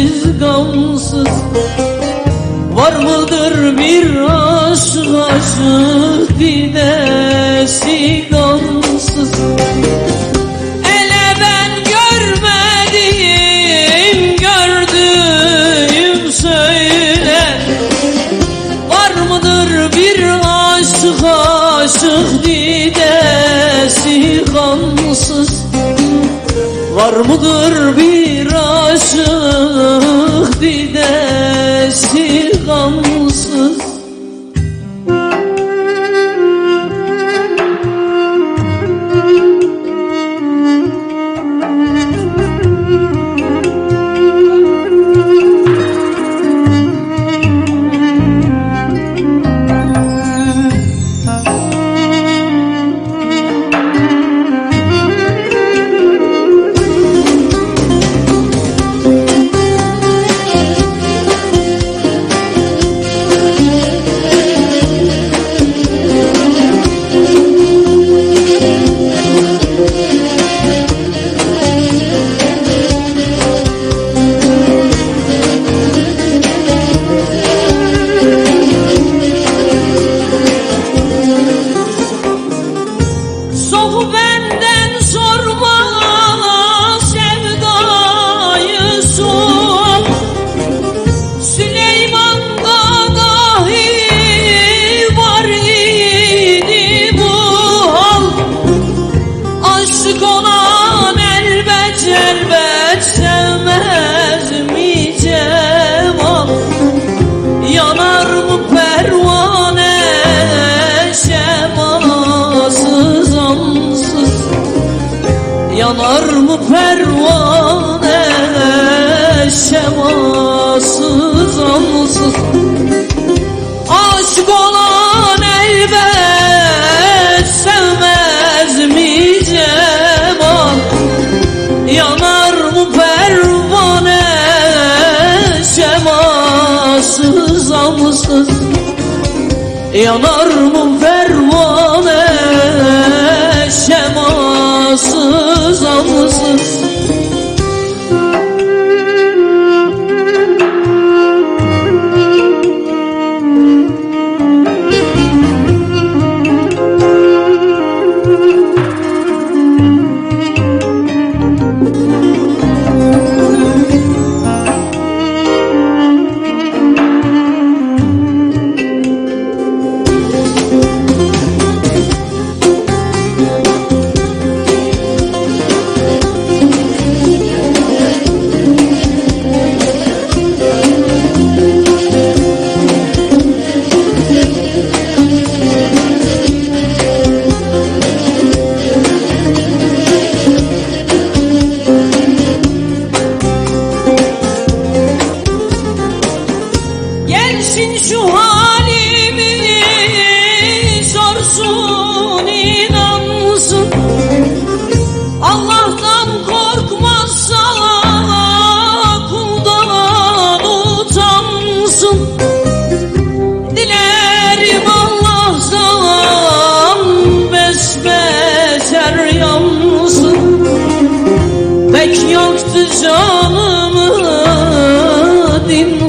dertsiz gamsız Var mıdır bir aşk aşık didesi gamsız Ele ben görmediğim gördüğüm söyle Var mıdır bir aşk aşık didesi gamsız Var mıdır bir aşık didesi gamsız Yanar mı pervane? Şemasız ansız. Aşık olan elbet sevmez mi cemal? Yanar mı pervane? Şemasız amsız Yanar mı pervane? Şemasız amsız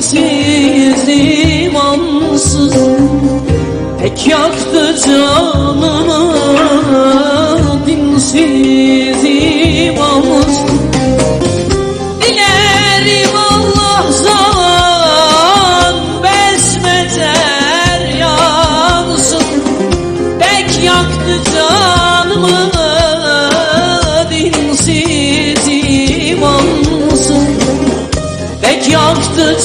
dinsiz imansız Pek yaktı canımı. Dinsiz imansız Dilerim Allah'tan besmeter yansın. Pek yaktı canımı. Dinsiz imansız. Yaktı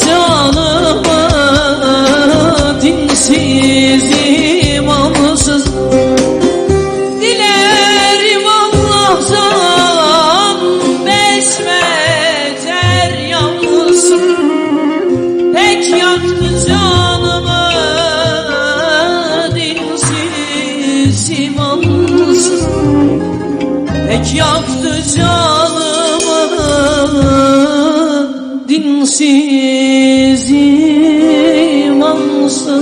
Pek yaktı canımı dinsiz imansız